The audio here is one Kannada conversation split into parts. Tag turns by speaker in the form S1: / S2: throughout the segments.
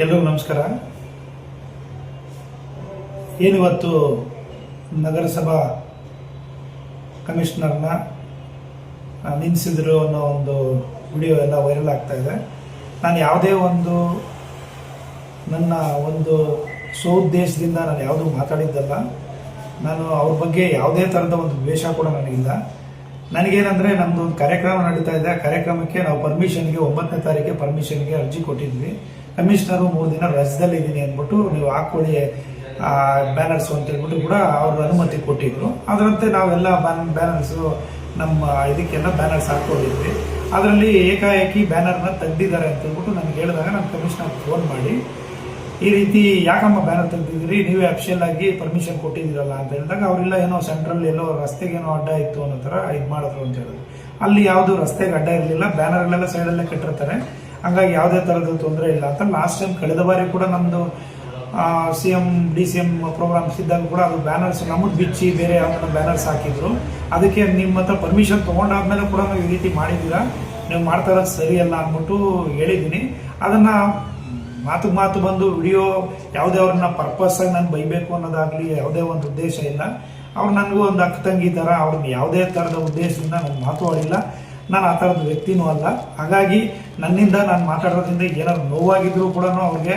S1: ಎಲ್ರಿಗೂ ನಮಸ್ಕಾರ. ಏನಿವತ್ತು ನಗರಸಭಾ ಕಮಿಷನರ್ನ ನಿಲ್ಲಿಸಿದ್ರು ಅನ್ನೋ ಒಂದು ವಿಡಿಯೋ ಎಲ್ಲ ವೈರಲ್ ಆಗ್ತಾ ಇದೆ. ನಾನು ಯಾವುದೇ ಒಂದು ನನ್ನ ಒಂದು ಸ್ವಉದ್ದೇಶದಿಂದ ನಾನು ಯಾವುದೂ ಮಾತಾಡಿದ್ದಲ್ಲ. ನಾನು ಅವ್ರ ಬಗ್ಗೆ ಯಾವುದೇ ಥರದ ಒಂದು ದ್ವೇಷ ಕೂಡ ನನಗಿಲ್ಲ. ನನಗೇನಂದರೆ ನಮ್ದು ಒಂದು ಕಾರ್ಯಕ್ರಮ ನಡೀತಾ ಇದೆ. ಆ ಕಾರ್ಯಕ್ರಮಕ್ಕೆ ನಾವು ಪರ್ಮಿಷನ್ಗೆ ಒಂಬತ್ತನೇ ತಾರೀಕಿಗೆ ಪರ್ಮಿಷನ್ಗೆ ಅರ್ಜಿ ಕೊಟ್ಟಿದ್ವಿ. ಕಮಿಷನರು ಮೂರು ದಿನ ರಜದಲ್ಲಿ ಇದ್ದೀನಿ ಅಂದ್ಬಿಟ್ಟು ನೀವು ಹಾಕೊಳ್ಳಿ ಬ್ಯಾನರ್ಸ್ ಅಂತ ಹೇಳ್ಬಿಟ್ಟು ಕೂಡ ಅವ್ರ ಅನುಮತಿ ಕೊಟ್ಟಿದ್ರು. ಅದರಂತೆ ನಾವೆಲ್ಲ ಬ್ಯಾನ್ ಬ್ಯಾನರ್ಸು ನಮ್ಮ ಇದಕ್ಕೆಲ್ಲ ಬ್ಯಾನರ್ಸ್ ಹಾಕೊಂಡಿದ್ವಿ ಅದರಲ್ಲಿ ಏಕಾಏಕಿ ಬ್ಯಾನರ್ನ ತೆಗ್ದಿದ್ದಾರೆ ಅಂತ ಹೇಳ್ಬಿಟ್ಟು ನನಗೆ ಹೇಳಿದಾಗ ನಾನು ಕಮಿಷನರ್ ಫೋನ್ ಮಾಡಿ ಈ ರೀತಿ ಯಾಕಮ್ಮ ಬ್ಯಾನರ್ ತೆಗೆದಿದ್ರಿ ನೀವೇ ಅಫಿಷಿಯಲ್ ಆಗಿ ಪರ್ಮಿಷನ್ ಕೊಟ್ಟಿದ್ದೀರಲ್ಲ ಅಂತ ಹೇಳಿದಾಗ ಅವರೆಲ್ಲ ಏನೋ ಸೆಂಟ್ರಲ್ ಎಲ್ಲೋ ರಸ್ತೆಗೆ ಏನೋ ಅಡ್ಡ ಇತ್ತು ಅನ್ನೋ ಥರ ಇದು ಮಾಡಿದ್ರು ಅಂತ ಹೇಳಿದ್ರು. ಅಲ್ಲಿ ಯಾವುದು ರಸ್ತೆಗೆ ಅಡ್ಡ ಇರಲಿಲ್ಲ ಬ್ಯಾನರ್ಗಳೆಲ್ಲ ಸೈಡಲ್ಲೇ ಕಟ್ಟಿರ್ತಾರೆ. ಹಂಗಾಗಿ ಯಾವುದೇ ಥರದ ತೊಂದರೆ ಇಲ್ಲ ಅಂತ ಲಾಸ್ಟ್ ಟೈಮ್ ಕಳೆದ ಬಾರಿ ಕೂಡ ನಮ್ಮದು C M D C M programs ಇದ್ದಾಗ ಕೂಡ ಅದು ಬ್ಯಾನರ್ಸ್ ನಮ್ಮದು ಬಿಚ್ಚಿ ಬೇರೆ ಯಾವ್ದನ್ನ ಬ್ಯಾನರ್ಸ್ ಹಾಕಿದ್ರು. ಅದಕ್ಕೆ ನಿಮ್ಮ ಹತ್ರ ಪರ್ಮಿಷನ್ ತೊಗೊಂಡಾದ್ಮೇಲೆ ಕೂಡ ನಾವು ಈ ರೀತಿ ಮಾಡಿದ್ದೀರಾ? ನೀವು ಮಾಡ್ತಾ ಇರೋದು ಸರಿಯಲ್ಲ ಅಂದ್ಬಿಟ್ಟು ಹೇಳಿದ್ದೀನಿ. ಅದನ್ನು ಮಾತು ಮಾತು ಬಂದು ವಿಡಿಯೋ ಯಾವುದೇ ಅವ್ರನ್ನ ಪರ್ಪಸ್ ಆಗಿ ನಾನು ಬೈಬೇಕು ಅನ್ನೋದಾಗ್ಲಿ ಯಾವುದೇ ಒಂದು ಉದ್ದೇಶ ಇಲ್ಲ. ಅವ್ರು ನನಗೂ ಒಂದು ಅಕ್ಕ ತಂಗಿ ಥರ ಅವ್ರನ್ನ ಯಾವುದೇ ಥರದ ಉದ್ದೇಶದಿಂದ ನಾನು ಮಾತು ಆಡಿಲ್ಲ. ನಾನು ಆ ಥರದ ವ್ಯಕ್ತಿನೂ ಅಲ್ಲ. ಹಾಗಾಗಿ ನನ್ನಿಂದ ನಾನು ಮಾತಾಡೋದ್ರಿಂದ ಏನಾದ್ರು ನೋವಾಗಿದ್ರೂ ಕೂಡ ಅವ್ರಿಗೆ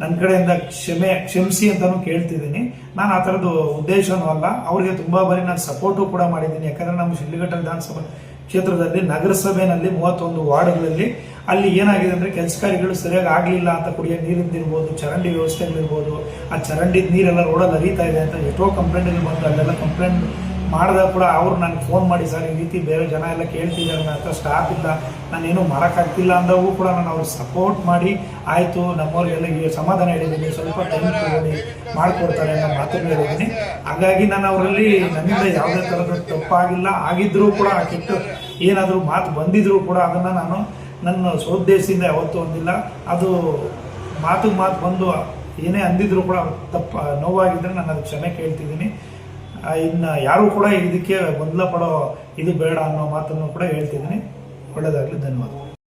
S1: ನನ್ನ ಕಡೆಯಿಂದ ಕ್ಷಮೆ, ಕ್ಷಮಿಸಿ ಅಂತಲೂ ಕೇಳ್ತಿದ್ದೀನಿ. ನಾನು ಆ ಥರದ್ದು ಉದ್ದೇಶನೂ ಅಲ್ಲ. ಅವ್ರಿಗೆ ತುಂಬಾ ಬಾರಿ ನಾನು ಸಪೋರ್ಟು ಕೂಡ ಮಾಡಿದ್ದೀನಿ. ಯಾಕಂದರೆ ನಮ್ಮ ಶಿಡ್ಲಘಟ್ಟ ವಿಧಾನಸಭಾ ಕ್ಷೇತ್ರದಲ್ಲಿ ನಗರಸಭೆಯಲ್ಲಿ ಮೂವತ್ತೊಂದು ವಾರ್ಡ್ಗಳಲ್ಲಿ ಅಲ್ಲಿ ಏನಾಗಿದೆ ಅಂದ್ರೆ ಕೆಲಸ ಕಾರ್ಯಗಳು ಸರಿಯಾಗಿ ಆಗಲಿಲ್ಲ ಅಂತ ಕುಡಿಯೋ ನೀರಿಂದಿರ್ಬೋದು ಚರಂಡಿ ವ್ಯವಸ್ಥೆಗಳಿರ್ಬೋದು. ಆ ಚರಂಡಿ ನೀರೆಲ್ಲ ರೋಡಲ್ಲಿ ಹರಿತಾ ಇದೆ ಅಂತ ಎಷ್ಟೋ ಕಂಪ್ಲೇಂಟ್ಗಳು ಬಂದು ಅಲ್ಲೆಲ್ಲ ಕಂಪ್ಲೇಂಟ್ ಮಾಡಿದಾಗ ಕೂಡ ಅವ್ರು ನನಗೆ ಫೋನ್ ಮಾಡಿ, ಸರ್, ಈ ರೀತಿ ಬೇರೆ ಜನ ಎಲ್ಲ ಕೇಳ್ತಿದ್ದಾರೆ ನನ್ನ ಹತ್ರ ಸ್ಟಾಫ್ ಇಲ್ಲ, ನಾನೇನು ಮಾಡೋಕ್ಕಾಗ್ತಿಲ್ಲ ಅಂದಾಗೂ ಕೂಡ ನಾನು ಅವ್ರಿಗೆ ಸಪೋರ್ಟ್ ಮಾಡಿ, ಆಯಿತು ನಮ್ಮವ್ರಿಗೆಲ್ಲ ಈ ಸಮಾಧಾನ ಹೇಳಿದ್ದೀನಿ, ಸ್ವಲ್ಪ ಟೈಮ್ ತಗೊಂಡು ಮಾಡಿಕೊಡ್ತಾರೆ ಅನ್ನೋ ಮಾತನ್ನು ಹೇಳಿದ್ದೀನಿ. ಹಾಗಾಗಿ ನಾನು ಅವರಲ್ಲಿ ನನ್ನಿಂದ ಯಾವುದೇ ಥರದ ತಪ್ಪಾಗಿಲ್ಲ. ಆಗಿದ್ದರೂ ಕೂಡ ಆ ಕೆಟ್ಟು ಏನಾದರೂ ಮಾತು ಬಂದಿದ್ರೂ ಕೂಡ ಅದನ್ನು ನಾನು ನನ್ನ ಸ್ವೋದ್ದೇಶದಿಂದ ಯಾವತ್ತೂ ಒಂದಿಲ್ಲ ಅದು ಮಾತು ಮಾತು ಬಂದು ಏನೇ ಅಂದಿದ್ರು ಕೂಡ ತಪ್ಪ, ನೋವಾಗಿದ್ರೆ ನಾನು ಅದು ಕ್ಷಮೆ ಕೇಳ್ತಿದ್ದೀನಿ. ಇನ್ನು ಯಾರು ಕೂಡ ಇದಕ್ಕೆ ಗೊಂದಲ ಪಡೋ ಇದು ಬೇಡ ಅನ್ನೋ ಮಾತನ್ನು ಕೂಡ ಹೇಳ್ತಿದ್ದೀನಿ. ಒಳ್ಳೆಯದಾಗಲಿ ಧನ್ಯವಾದ.